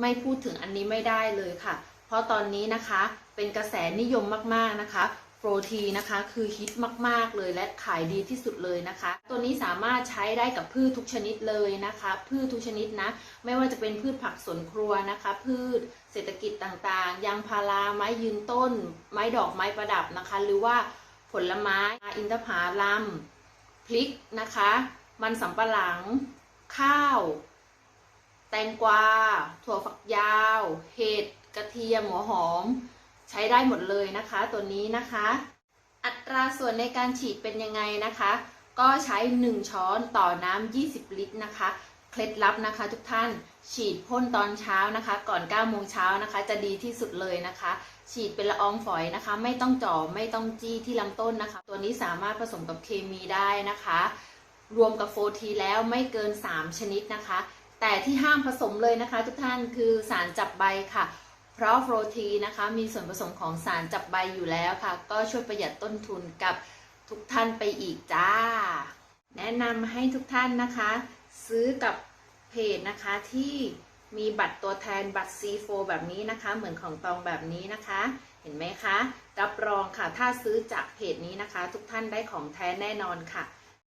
ไม่พูดถึงอันนี้ไม่ได้เลยค่ะ เพราะตอนนี้นะคะเป็นกระแสนิยมมากๆนะคะโปรทีนะคะคือฮิตมาก ๆ เลยและขายดีที่สุดเลยนะคะ ตัวนี้สามารถใช้ได้กับพืชทุกชนิดเลยนะคะ พืชทุกชนิดนะ ไม่ว่าจะเป็นพืชผักสวนครัวนะคะ พืชเศรษฐกิจต่างๆ ยางพาราไม้ยืนต้น ไม้ดอกไม้ประดับนะคะ หรือว่าผลไม้อินทผลัมพริกนะคะ มันสำปะหลัง ข้าว แตงกวา ถั่วฝักยาว เห็ด กระเทียม หัวหอม ใช้ได้หมดเลยนะคะ ตัวนี้นะคะ อัตราส่วนในการฉีดเป็นยังไงนะคะ ก็ใช้ 1 ช้อนต่อน้ำ20 ลิตรนะคะ เคล็ดลับนะคะ ทุกท่าน ฉีดพ่นตอนเช้านะคะ ก่อน9โมงเช้านะคะ จะดีที่สุดเลยนะคะ ฉีดเป็นละอองฝอยนะคะ ไม่ต้องจ่อ ไม่ต้องจี้ที่ลำต้นนะคะ ตัวนี้สามารถผสมกับเคมีได้นะคะ รวมกับโฟทีแล้วไม่เกิน 3 ชนิดนะคะ แต่ที่ห้ามผสมเลยนะคะทุกท่านคือสารจับใบค่ะ เพราะโฟทีนะคะมีส่วนผสมของสารจับใบอยู่แล้วค่ะ ก็ช่วยประหยัดต้นทุนกับทุกท่านไปอีกจ้า แนะนำให้ทุกท่านนะคะ ซื้อกับเพจนะคะที่มีบัตรตัวแทนบัตร C4 แบบนี้นะคะ เหมือนของตองแบบนี้นะคะ เห็นไหมคะ รับรองค่ะ ถ้าซื้อจากเพจนี้นะคะ ทุกท่านได้ของแท้แน่นอนค่ะ